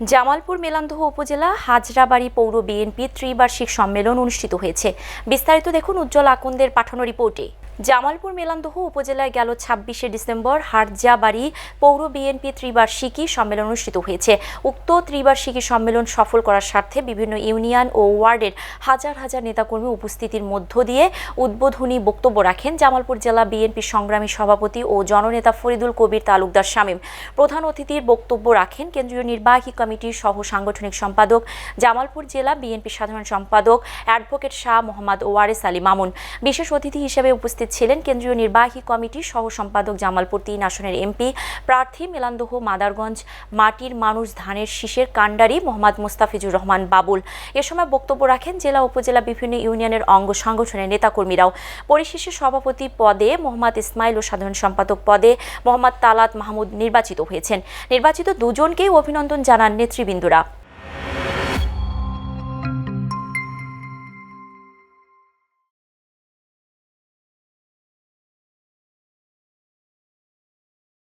জামালপুর মেলান্দহ উপজেলা হাজরাবাড়ি পৌর বিএনপি ত্রিবার্ষিক সম্মেলন অনুষ্ঠিত হয়েছে। বিস্তারিত দেখুন উজ্জ্বল আকন্দের পাঠানো রিপোর্টে। জামালপুর মেলান্দহ উপজেলায় গেল ছাব্বিশে ডিসেম্বর হারজাবাড়ি পৌর বিএনপি ত্রিবার্ষিকী সম্মেলন অনুষ্ঠিত হয়েছে। উক্ত ত্রিবার্ষিকী সম্মেলন সফল করার স্বার্থে বিভিন্ন ইউনিয়ন ও ওয়ার্ডের হাজার হাজার নেতাকর্মী উপস্থিতির মধ্য দিয়ে উদ্বোধনী বক্তব্য রাখেন জামালপুর জেলা বিএনপি সংগ্রামী সভাপতি ও জননেতা ফরিদুল কবির তালুকদার শামীম। প্রধান অতিথির বক্তব্য রাখেন কেন্দ্রীয় নির্বাহী কমিটির সহ সাংগঠনিক সম্পাদক জামালপুর জেলা বিএনপি সাধারণ সম্পাদক অ্যাডভোকেট শাহ মোহাম্মদ ওয়ারেস আলী মামুন। বিশেষ অতিথি হিসেবে ছিলেন কেন্দ্রীয় নির্বাহী কমিটির সহ সম্পাদক জামালপুর তিন আসনের এমপি প্রার্থী মেলান্দহ মাদারগঞ্জ মাটির মানুষ ধানের শীষের কাণ্ডারি মোহাম্মদ মুস্তাফিজুর রহমান বাবুল। এ সময় বক্তব্য রাখেন জেলা উপজেলা বিভিন্ন ইউনিয়নের অঙ্গ সাংগঠনের নেতাকর্মীরাও। পরিশেষে সভাপতি পদে মোহাম্মদ ইসমাইল ও সাধারণ সম্পাদক পদে মোহাম্মদ তালাত মাহমুদ নির্বাচিত হয়েছেন। নির্বাচিত দুজনকেই অভিনন্দন জানান নেতৃবৃন্দরা।